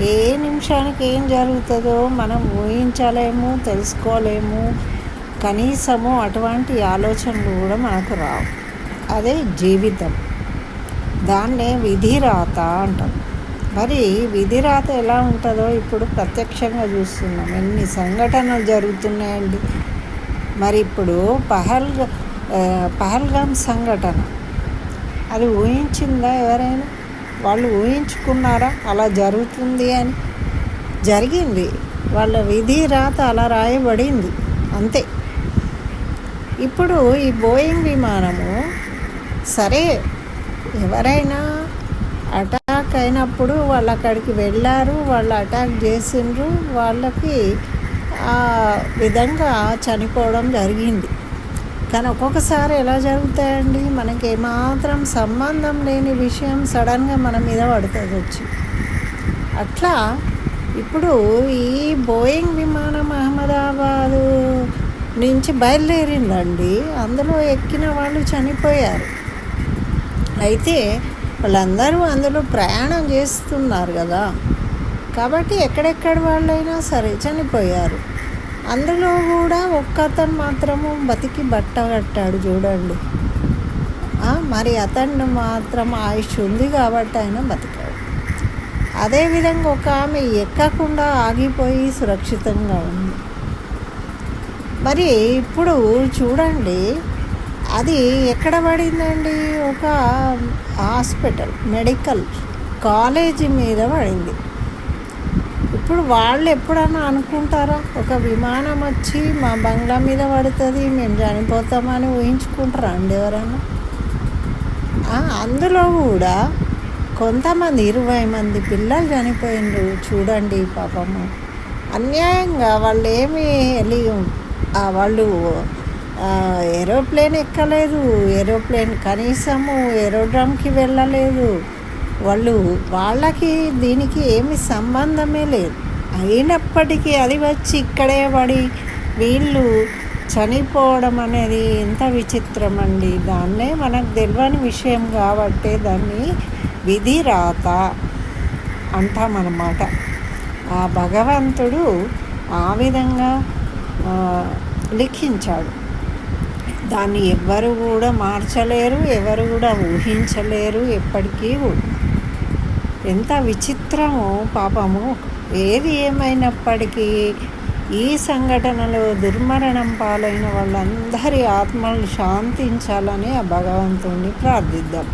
ఏ నిమిషానికి ఏం జరుగుతుందో మనం ఊహించలేము తెలుసుకోలేము. కనీసము అటువంటి ఆలోచనలు కూడా మనకు రావు. అదే జీవితం. దాన్నే విధిరాత అంటాం. మరి విధిరాత ఎలా ఉంటుందో ఇప్పుడు ప్రత్యక్షంగా చూస్తున్నాం. ఎన్ని సంఘటనలు జరుగుతున్నాయండి. మరి ఇప్పుడు పహల్ పహల్గామ్ సంఘటన. అది ఊహించిందా ఎవరైనా? వాళ్ళు ఊహించుకున్నారా? అలా జరుగుతుంది అని. జరిగింది. వాళ్ళ విధి రాత అలా రాయబడింది. అంతే. ఇప్పుడు ఈ బోయింగ్ విమానము సరే. ఎవరైనా అటాక్ అయినప్పుడు వాళ్ళు అక్కడికి వెళ్ళారు వాళ్ళు అటాక్ చేసిండ్రు వాళ్ళకి ఆ విధంగా చనిపోవడం జరిగింది. కానీ ఒక్కొక్కసారి ఎలా జరుగుతాయండి? మనకి ఏమాత్రం సంబంధం లేని విషయం సడన్గా మన మీద పడుతుంది వచ్చి. అట్లా ఇప్పుడు ఈ బోయింగ్ విమానం అహ్మదాబాదు నుంచి బయలుదేరిందండి. అందులో ఎక్కిన వాళ్ళు చనిపోయారు. అయితే వాళ్ళందరూ అందులో ప్రయాణం చేస్తున్నారు కదా. కాబట్టి ఎక్కడెక్కడ వాళ్ళైనా సరే చనిపోయారు. అందులో కూడా ఒక్కతను మాత్రము బతికి బట్ట కట్టాడు చూడండి. మరి అతను మాత్రం ఆయుష్ ఉంది కాబట్టి ఆయన బతికాడు. అదేవిధంగా ఒక ఆమె ఎక్కకుండా ఆగిపోయి సురక్షితంగా ఉంది. మరి ఇప్పుడు చూడండి అది ఎక్కడ పడిందండి? ఒక హాస్పిటల్ మెడికల్ కాలేజీ మీద పడింది. ఇప్పుడు వాళ్ళు ఎప్పుడన్నా అనుకుంటారా? ఒక విమానం వచ్చి మా బంగ్లా మీద పడుతుంది మేము చనిపోతామని ఊహించుకుంటారా అండి ఎవరన్నా? అందులో కూడా కొంతమంది ఇరవై మంది పిల్లలు చనిపోయిండ్రు చూడండి పాపము. అన్యాయంగా వాళ్ళు ఏమి వెళ్ళి వాళ్ళు ఏరోప్లేన్ ఎక్కలేదు ఏరోప్లేన్ కనీసము ఏరోడ్రమ్కి వెళ్ళలేదు. వాళ్ళు వాళ్ళకి దీనికి ఏమి సంబంధమే లేదు. అయినప్పటికీ అది వచ్చి ఇక్కడే పడి వీళ్ళు చనిపోవడం అనేది ఎంత విచిత్రం అండి దాన్నే మనకు తెలియని విషయం కాబట్టి దాన్ని విధి రాత అంటామన్నమాట. ఆ భగవంతుడు ఆ విధంగా లిఖించాడు. దాన్ని ఎవ్వరు కూడా మార్చలేరు ఎవరు కూడా ఊహించలేరు ఎప్పటికీ కూడా. ఎంత విచిత్రమో పాపము. ఏది ఏమైనప్పటికీ ఈ సంఘటనలో దుర్మరణం పాలైన వాళ్ళందరి ఆత్మలు శాంతించాలని ఆ భగవంతుణ్ణి ప్రార్థిద్దాం.